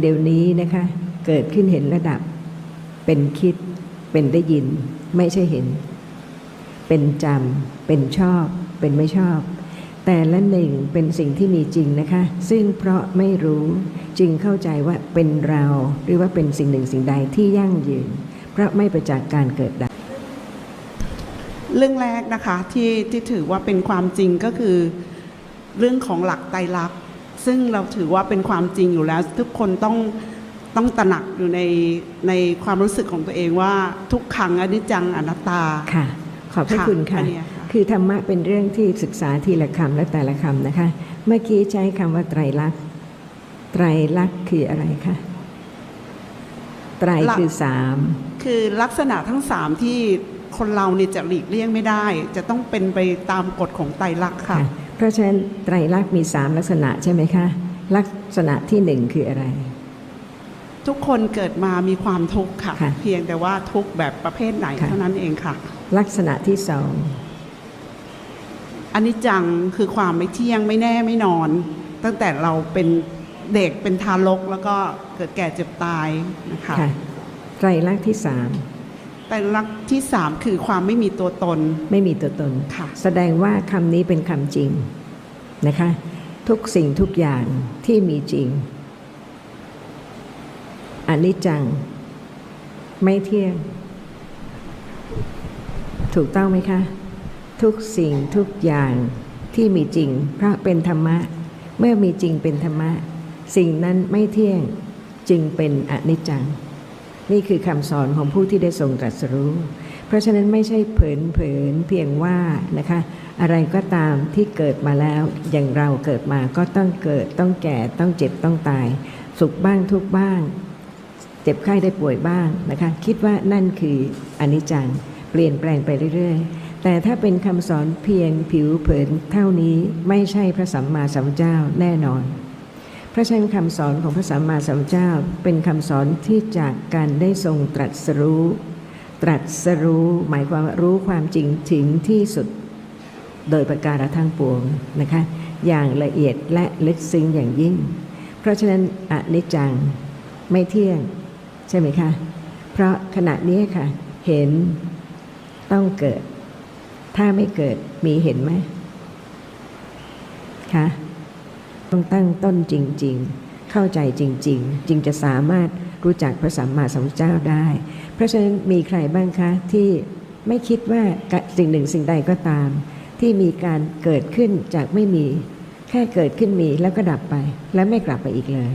เดี๋ยวนี้นะคะ เกิดขึ้นเห็นระดับ เป็นคิด เป็นได้ยิน ไม่ใช่เห็น เป็นจำเป็นชอบ เป็นไม่ชอบ แต่ละหนึ่งเป็นสิ่งที่มีจริงนะคะ ซึ่งเพราะไม่รู้จึงเข้าใจว่าเป็นเรา หรือว่าเป็นสิ่งหนึ่งสิ่งใดที่ยั่งยืน เพราะไม่ประจากการเกิดดับเรื่องแรกนะคะที่ที่ถือว่าเป็นความจริงก็คือ เรื่องของหลักไตรลักษณ์ ซึ่งเราถือว่าเป็นความจริงอยู่แล้ว ทุกคนต้องต้องตระหนักอยู่ในในความรู้สึกของตัวเองว่าทุกขังอนิจจังอนัตตา ค่ะ ขอบพระค่ะคุณค่ะอันเนี้ยค่ะ คือธรรมะเป็นเรื่องที่ศึกษาทีละคำและแต่ละคำนะคะ เมื่อกี้ใช้คำว่าไตรลักษณ์ไตรลักษณ์คืออะไรคะไตรคือสามคือลักษณะทั้งสามที่คนเราเนี่ยจะหลีกเลี่ยงไม่ได้ จะต้องเป็นไปตามกฎของไตรลักษณ์ค่ะค่ะ เพราะฉะนั้นไตรลักษณ์มีสามลักษณะใช่ไหมคะ ลักษณะที่หนึ่งคืออะไร ทุกคนเกิดมามีความทุกข์ค่ะ ค่ะเพียงแต่ว่าทุกข์แบบประเภทไหนค่ะ เท่านั้นเองค่ะ ลักษณะที่สองอันนี้จังคือความไม่เที่ยงไม่แน่ไม่นอน ตั้งแต่เราเป็นเด็กเป็นทารกแล้วก็เกิดแก่เจ็บตายนะคะ ค่ะไตรลักษณ์ที่สาม แต่ลักษณ์ที่สามคือความไม่มีตัวตน ไม่มีตัวตนค่ะ แสดงว่าคำนี้เป็นคำจริงนะคะ ทุกสิ่งทุกอย่างที่มีจริงอนิจจัง ไม่เที่ยง ถูกต้องไหมคะ ทุกสิ่งทุกอย่างที่มีจริง เพราะเป็นธรรมะ เมื่อมีจริงเป็นธรรมะ สิ่งนั้นไม่เที่ยงจึงเป็นอนิจจัง นี่คือคำสอนของผู้ที่ได้ทรงตรัสรู้ เพราะฉะนั้นไม่ใช่เผินเผินเพียงว่านะคะอะไรก็ตามที่เกิดมาแล้วอย่างเราเกิดมาก็ต้องเกิดต้องแก่ต้องเจ็บต้องตาย สุขบ้างทุกบ้าง เจ็บไข้ได้ป่วยบ้างนะคะคิดว่านั่นคืออนิจจังเปลี่ยนแปลงไปเรื่อยๆ แต่ถ้าเป็นคำสอนเพียงผิวเผินเท่านี้ไม่ใช่พระสัมมาสัมพุทธเจ้าแน่นอน เพราะฉะนั้นคำสอนของพระสัมมาสัมพุทธเจ้าเป็นคำสอนที่จากการได้ทรงตรัสรู้ ตรัสรู้หมายความรู้ความจริงถึงที่สุดโดยประการทั้งปวงนะคะอย่างละเอียดและลึกซึ้งอย่างยิ่ง เพราะฉะนั้นอนิจจังไม่เที่ยงใช่ไหมคะ เพราะขณะนี้ค่ะ เห็นต้องเกิด ถ้าไม่เกิดมีเห็นไหมคะ ต้องตั้งต้นจริง ๆ เข้าใจจริง ๆ จึงจะสามารถรู้จักพระสัมมาสัมพุทธเจ้าได้ เพราะฉะนั้นมีใครบ้างคะที่ไม่คิดว่าสิ่งหนึ่งสิ่งใดก็ตาม ที่มีการเกิดขึ้นจากไม่มี แค่เกิดขึ้นมีแล้วก็ดับไป และไม่กลับไปอีกเลย